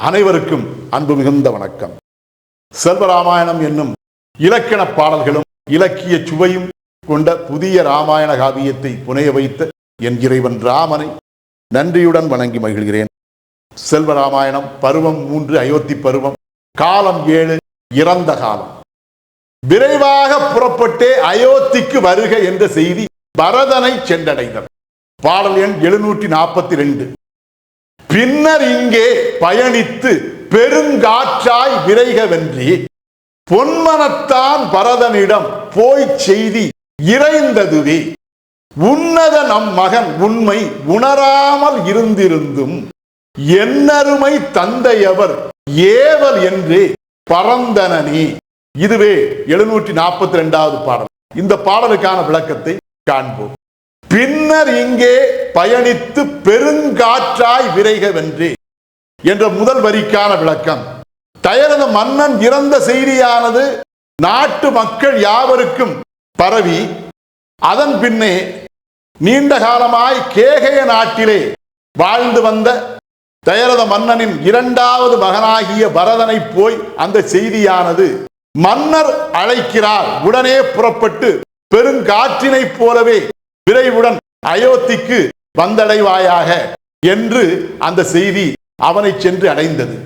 அனைவருக்கும் அன்பு மிகுந்த வணக்கம். செல்வராமாயணம் என்னும் இலக்கண பாடல்களும் இலக்கிய சுவையும் கொண்ட புதிய ராமாயண காவியத்தை புனைய வைத்த என் இறைவன் ராமனை நன்றியுடன் வணங்கி மகிழ்கிறேன். செல்வராமாயணம் பருவம் மூன்று அயோத்தி பருவம் காலம் ஏழு இறந்த காலம். விரைவாக புறப்பட்டே அயோத்திக்கு வருக என்ற செய்தி பரதனை சென்றடைந்தது. பாடல் எண் எழுநூற்றி நாற்பத்தி ரெண்டு. பின்னர் இங்கே பயணித்து பெருங்காற்றாய் விரைகவென்றி பொன்மனத்தான் பரதனிடம் போய்ச் செய்தி இறைந்ததுவே. உன்னத நம் மகன் உண்மை உணராமல் இருந்திருந்தும் என்னருமை தந்தையவர் ஏவல் என்று பரந்தனனி. இதுவே எழுநூற்றி நாற்பத்தி ரெண்டாவது பாடல். இந்த பாடலுக்கான விளக்கத்தை காண்போம். பின்னர் இங்கே பயணித்து பெருங்காற்றாய் விரைகவென்றே என்ற முதல் வரிக்கான விளக்கம். தயரது மன்னன் இறந்த செய்தியானது நாட்டு மக்கள் யாவருக்கும் பரவி அதன் பின்னே நீண்ட காலமாய் கேகய நாட்டிலே வாழ்ந்து வந்த தயரத மன்னனின் இரண்டாவது மகனாகிய பரதனை போய் அந்த செய்தியானது மன்னர் அழைக்கிறார். உடனே புறப்பட்டு பெருங்காற்றினைப் போலவே விரைவுடன் அயோத்திக்கு வந்தடைவாயாக என்று அந்த செய்தி அவனை சென்று அடைந்தது.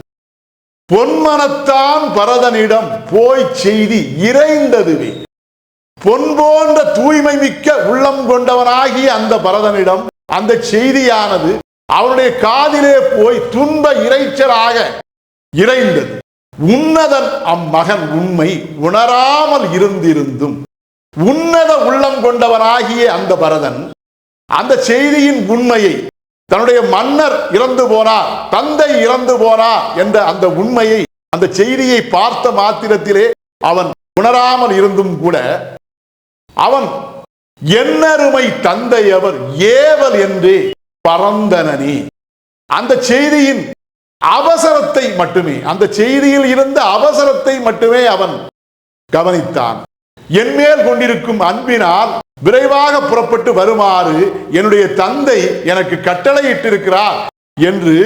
பொன்மனத்தான் பரதனிடம் போய் செய்தி இறைந்ததுவே. பொன் போன்ற தூய்மை மிக்க உள்ளம் கொண்டவனாகிய அந்த பரதனிடம் அந்த செய்தியானது அவனுடைய காதிலே போய் துன்ப இறைச்சலாக இறைந்தது. உன்னதன் அம்மகன் உண்மை உணராமல் இருந்திருந்தும் உன்னத உள்ளம் கொண்டவனாகிய அந்த பரதன் அந்த செய்தியின் உண்மையை தன்னுடைய மன்னர் இறந்து போனார் தந்தை இறந்து போனார் என்ற அந்த உண்மையை அந்த செய்தியை பார்த்த மாத்திரத்திலே அவன் உணராமல் இருந்தும் கூட அவன் என்னருமை தந்தை அவர் ஏவல் என்றே பரந்தனனி. அந்த செய்தியின் அவசரத்தை மட்டுமே அந்த செய்தியில் இருந்த அவசரத்தை மட்டுமே அவன் கவனித்தான். என்மேல் கொண்டிருக்கும் அன்பினால் விரைவாக புறப்பட்டு வருமாறு என்னுடைய தந்தை எனக்கு கட்டளையிட்டிருக்கிறார் என்று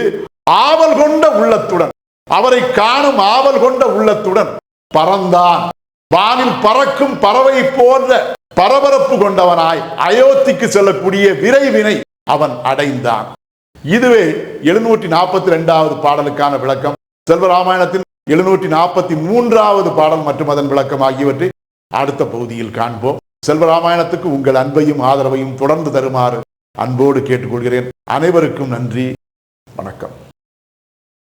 ஆவல் கொண்ட உள்ளத்துடன் அவரை காணும் ஆவல் கொண்ட உள்ளத்துடன் பறந்தான். வானில் பறக்கும் பறவை போன்ற பரபரப்பு கொண்டவனாய் அயோத்திக்கு செல்லக்கூடிய விரைவினை அவன் அடைந்தான். இதுவே எழுநூற்றி நாற்பத்தி ரெண்டாவது பாடலுக்கான விளக்கம். செல்வராமாயணத்தின் எழுநூற்றி நாற்பத்தி மூன்றாவது பாடல் மற்றும் அதன் விளக்கம் ஆகியவற்றை அடுத்த பகுதியில் காண்போம். செல்வராமாயணத்துக்கு உங்கள் அன்பையும் ஆதரவையும் தொடர்ந்து தருமாறு அன்போடு கேட்டுக்கொள்கிறேன். அனைவருக்கும் நன்றி. வணக்கம்.